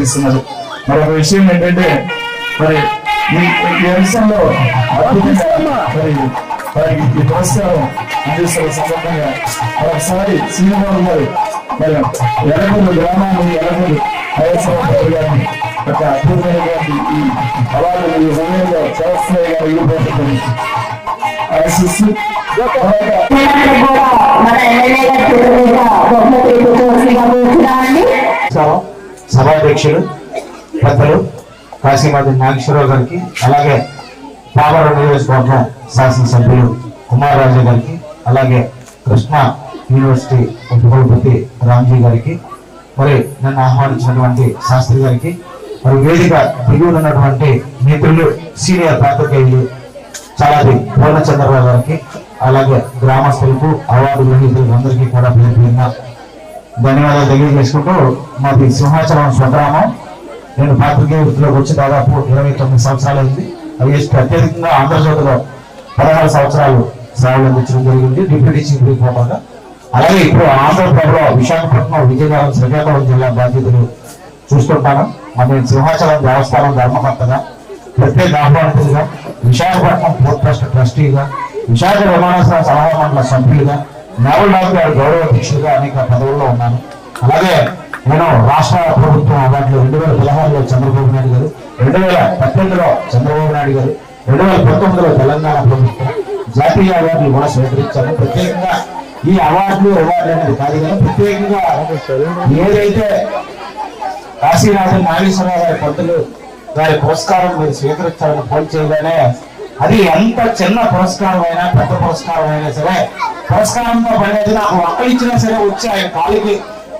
ఇస్తున్నారు మరి ఒక విషయం ఏంటంటే మరి ఈ అంశంలో మరి వారికి ఈ పురస్కారం అందిస్తున్న సందర్భంగా మరొకసారి శ్రీనివారు గారు మరి ఎలగూరు గ్రామాన్ని ఎలగూరు వైఎస్ఆర్ గారిని ఒక అద్భుతమైనటువంటి ఈ అవార్డు ఈ సమయంలో చేస్తున్నాయి గారు ఇవ్వబోతుంది ఆశిస్తూ మన ఎమ్మెల్యే గారి బహుమతి సభాధ్యక్షులు పెద్దలు కాశీమాధి నాగేశ్వరరావు గారికి అలాగే పామర నియోజకవర్గం శాసనసభ్యులు కుమారరాజు గారికి అలాగే కృష్ణ యూనివర్సిటీ ఉపకులపతి రామ్జీ గారికి మరి నన్ను ఆహ్వానించినటువంటి శాస్త్రి గారికి మరి వేదిక దిగువనున్నటువంటి మిత్రులు సీనియర్ పాత్రికేయులు చాలాది పూర్ణచంద్రరావు గారికి అలాగే గ్రామస్తులకు అవార్డు గ్రహీతలకు అందరికీ కూడా పేరు ధన్యవాదాలు తెలియజేసుకుంటూ మాది సింహాచలం స్వగ్రామం. నేను పాత్రికేయ వృత్తిలోకి వచ్చి దాదాపు ఇరవై తొమ్మిది సంవత్సరాలు అయింది. అవి అత్యధికంగా ఆంధ్రజ్యోతిలో పదహారు సంవత్సరాలు సేవలు అందించడం జరిగింది. డిప్యూటీ చీఫ్ రిపోర్టర్గా అలాగే ఇప్పుడు ఆంధ్రప్రదేశ్లో విశాఖపట్నం విజయనగరం శ్రీకాకుళం జిల్లా బాధ్యతలు చూస్తుంటాను. మరి నేను సింహాచలం దేవస్థానం ధర్మకర్తగా ప్రత్యేక ఆహ్వానితులుగా విశాఖపట్నం పోర్ట్ ట్రస్ట్ ట్రస్టీగా విశాఖ విమానాశ్రయ సలహా మండల సభ్యులుగా నావల్ నాగ్ గారి గౌరవ అధ్యక్షుడిగా అనేక పదవుల్లో ఉన్నాను. అలాగే నేను రాష్ట్ర ప్రభుత్వం అవార్డులు రెండు వేల పదహారులో చంద్రబాబు నాయుడు గారు రెండు వేల పద్దెనిమిదిలో చంద్రబాబు నాయుడు గారు రెండు వేల పంతొమ్మిదిలో తెలంగాణ ప్రభుత్వం జాతీయ అవార్డులు కూడా స్వీకరించాను ప్రత్యేకంగా ఈ అవార్డులు అవార్డులు అనేది కాదు కానీ ప్రత్యేకంగా ఏదైతే కాశీనాథన్ నాగేశ్వరరావు గారి పంతులు గారి పురస్కారం మీరు స్వీకరించాలని ఫోన్ చేయగానే అది ఎంత చిన్న పురస్కారం అయినా పెద్ద పురస్కారం అయినా సరే పురస్కారంతో పడేది నాకు ఒక్కలు ఇచ్చినా సరే వచ్చి ఆయన కాలికి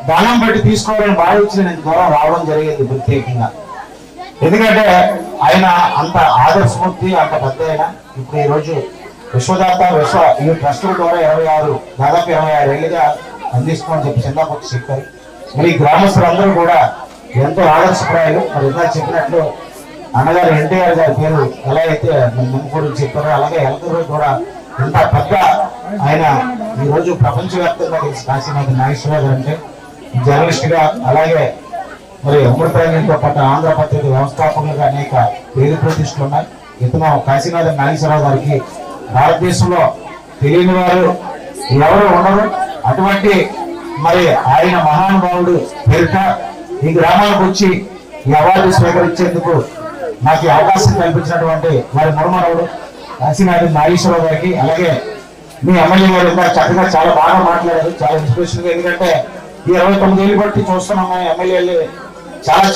దానం పెట్టి తీసుకోవాలని భావించి నేను దూరం రావడం జరిగింది ప్రత్యేకంగా. ఎందుకంటే ఆయన అంత ఆదర్శమూర్తి అంత పెద్ద ఆయన. ఇప్పుడు ఈరోజు విశ్వదాత విశ్వ ఈ ట్రస్టుల ద్వారా ఇరవై ఆరు దాదాపు ఇరవై ఆరు ఏళ్ళుగా అందిస్తామని చెప్పి చిన్నప్పటి చెప్పారు. మరి గ్రామస్తులందరూ కూడా ఎంతో ఆదర్శప్రాయాలు. మరి ఇందాక చెప్పినట్లు అన్నగారు ఎన్టీఆర్ గారి పేరు ఎలా అయితే ముందు చెప్పారో అలాగే ఎలకూరు కూడా ఇంత పెద్ద ఆయన ఈరోజు ప్రపంచవ్యాప్తంగా తెలిసి కాశీనాథ్ నాగేశ్వరరావు గారు అంటే జర్నలిస్ట్గా అలాగే మరి అమృతరంగంతో పాటు ఆంధ్రపత్రిక వ్యవస్థాపకులుగా అనేక పేరు ప్రతిష్టలు ఉన్నాయి. ఇతను కాశీనాథ నాగేశ్వరరావు గారికి భారతదేశంలో తెలియని వారు ఎవరు ఉండరు. అటువంటి మరి ఆయన మహానుభావుడు పేరిట ఈ గ్రామాలకు వచ్చి ఈ అవార్డు స్వీకరించేందుకు నాకు అవకాశం కల్పించినటువంటి వారి మరుమనవుడు కాశీనాథ నాగేశ్వరరావు గారికి అలాగే మీ ఎమ్మెల్యే గారు ఇంకా చక్కగా చాలా బాగా మాట్లాడారు. చాలా ఇన్స్పిరేషన్ ఎందుకంటే ఈ ఇరవై తొమ్మిది ఏళ్ళు బట్టి చూస్తున్నాం ఎమ్మెల్యేలు. చాలా